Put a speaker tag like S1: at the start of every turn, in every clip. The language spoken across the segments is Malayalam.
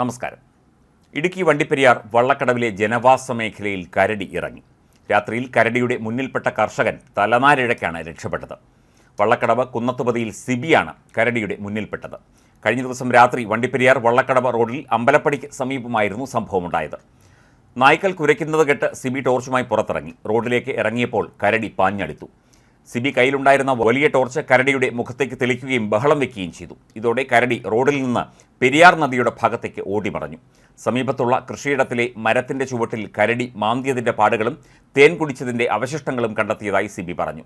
S1: നമസ്കാരം. ഇടുക്കി വണ്ടിപ്പെരിയാർ വള്ളക്കടവിലെ ജനവാസ മേഖലയിൽ കരടി ഇറങ്ങി. രാത്രിയിൽ കരടിയുടെ മുന്നിൽപ്പെട്ട കർഷകൻ തലനാരിഴയ്ക്കാണ് രക്ഷപ്പെട്ടത്. വള്ളക്കടവ് കുന്നത്തുപതിയിൽ സിബിയാണ് കരടിയുടെ മുന്നിൽപ്പെട്ടത്. കഴിഞ്ഞ ദിവസം രാത്രി വണ്ടിപ്പെരിയാർ വള്ളക്കടവ് റോഡിൽ അമ്പലപ്പടിക്ക് സമീപമായിരുന്നു സംഭവമുണ്ടായത്. നായ്ക്കൾ കുരയ്ക്കുന്നത് കെട്ട് സിബി ടോർച്ചുമായി പുറത്തിറങ്ങി. റോഡിലേക്ക് ഇറങ്ങിയപ്പോൾ കരടി പാഞ്ഞടുത്തു സിബി കയ്യിലുണ്ടായിരുന്ന വലിയ ടോർച്ച് കരടിയുടെ മുഖത്തേക്ക് തെളിക്കുകയും ബഹളം വെക്കുകയും ചെയ്തു. ഇതോടെ കരടി റോഡിൽ നിന്ന് പെരിയാർ നദിയുടെ ഭാഗത്തേക്ക് ഓടിമറഞ്ഞു സമീപത്തുള്ള കൃഷിയിടത്തിലെ മരത്തിന്റെ ചുവട്ടിൽ കരടി മാന്തിയതിന്റെ പാടുകളും തേൻ കുടിച്ചതിന്റെ അവശിഷ്ടങ്ങളും കണ്ടെത്തിയതായി സിബി പറഞ്ഞു.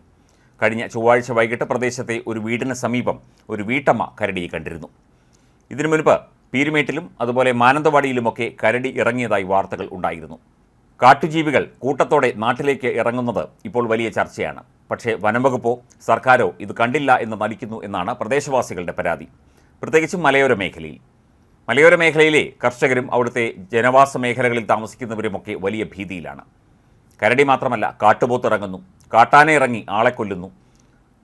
S1: കഴിഞ്ഞ ചൊവ്വാഴ്ച വൈകിട്ട് പ്രദേശത്തെ ഒരു വീടിന് സമീപം ഒരു വീട്ടമ്മ കരടിയെ കണ്ടിരുന്നു. ഇതിനു മുൻപ് പീരുമേട്ടിലും അതുപോലെ മാനന്തവാടിയിലുമൊക്കെ കരടി ഇറങ്ങിയതായി വാർത്തകൾ ഉണ്ടായിരുന്നു. കാട്ടുജീവികൾ കൂട്ടത്തോടെ നാട്ടിലേക്ക് ഇറങ്ങുന്നത് ഇപ്പോൾ വലിയ ചർച്ചയാണ്. പക്ഷേ വനംവകുപ്പോ സർക്കാരോ ഇത് കണ്ടില്ല എന്ന് മലിക്കുന്നു എന്നാണ് പ്രദേശവാസികളുടെ പരാതി. പ്രത്യേകിച്ചും മലയോര മേഖലയിൽ. മലയോര മേഖലയിലെ കർഷകരും അവിടുത്തെ ജനവാസ മേഖലകളിൽ താമസിക്കുന്നവരുമൊക്കെ വലിയ ഭീതിയിലാണ്. കരടി മാത്രമല്ല കാട്ടുപോത്ത് ഇറങ്ങുന്നു കാട്ടാന ഇറങ്ങി ആളെ കൊല്ലുന്നു.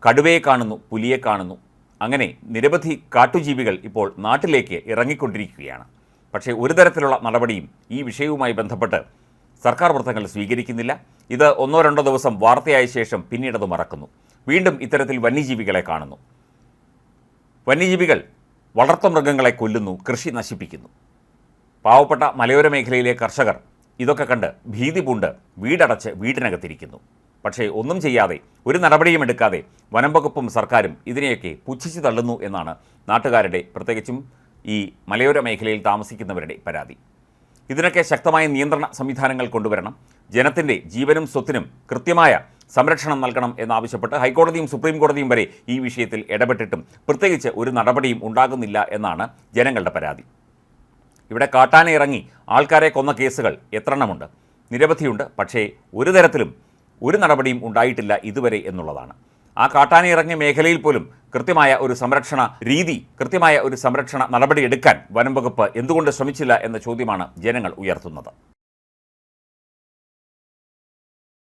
S1: കടുവയെ കാണുന്നു പുലിയെ കാണുന്നു. അങ്ങനെ നിരവധി കാട്ടുജീവികൾ ഇപ്പോൾ നാട്ടിലേക്ക് ഇറങ്ങിക്കൊണ്ടിരിക്കുകയാണ്. പക്ഷേ ഒരു തരത്തിലുള്ള നടപടിയും ഈ വിഷയവുമായി ബന്ധപ്പെട്ട് സർക്കാർ വൃത്തങ്ങൾ സ്വീകരിക്കുന്നില്ല. ഇത് ഒന്നോ രണ്ടോ ദിവസം വാർത്തയായ ശേഷം പിന്നീടത് മറക്കുന്നു. വീണ്ടും ഇത്തരത്തിൽ വന്യജീവികളെ കാണുന്നു. വന്യജീവികൾ വളർത്തുമൃഗങ്ങളെ കൊല്ലുന്നു കൃഷി നശിപ്പിക്കുന്നു. പാവപ്പെട്ട മലയോര മേഖലയിലെ കർഷകർ ഇതൊക്കെ കണ്ട് ഭീതി പൂണ്ട് വീടടച്ച് വീടിനകത്തിരിക്കുന്നു. പക്ഷേ ഒന്നും ചെയ്യാതെ ഒരു നടപടിയും എടുക്കാതെ വനംവകുപ്പും സർക്കാരും ഇതിനെയൊക്കെ പുച്ഛിച്ചു തള്ളുന്നു എന്നാണ് നാട്ടുകാരുടെ പ്രത്യേകിച്ചും ഈ മലയോര മേഖലയിൽ താമസിക്കുന്നവരുടെ പരാതി. ഇതിനൊക്കെ ശക്തമായ നിയന്ത്രണ സംവിധാനങ്ങൾ കൊണ്ടുവരണം. ജനത്തിന്റെ ജീവനും സ്വത്തിനും കൃത്യമായ സംരക്ഷണം നൽകണം എന്നാവശ്യപ്പെട്ട് ഹൈക്കോടതിയും സുപ്രീം കോടതിയും വരെ ഈ വിഷയത്തിൽ ഇടപെട്ടിട്ടും പ്രത്യേകിച്ച് ഒരു നടപടിയും ഉണ്ടാകുന്നില്ല എന്നാണ് ജനങ്ങളുടെ പരാതി. ഇവിടെ കാട്ടാനിറങ്ങി ആൾക്കാരെ കൊന്ന കേസുകൾ എത്രണ്ണമുണ്ട്? നിരവധിയുണ്ട്. പക്ഷേ ഒരു തരത്തിലും ഒരു നടപടിയും ഉണ്ടായിട്ടില്ല ഇതുവരെ എന്നുള്ളതാണ്. ആ കാട്ടാന ഇറങ്ങിയ മേഖലയിൽ പോലും കൃത്യമായ ഒരു സംരക്ഷണ രീതി കൃത്യമായ ഒരു സംരക്ഷണ നടപടിയെടുക്കാൻ വനം വകുപ്പ് എന്തുകൊണ്ട് ശ്രമിച്ചില്ല എന്ന ചോദ്യമാണ് ജനങ്ങൾ ഉയർത്തുന്നത്.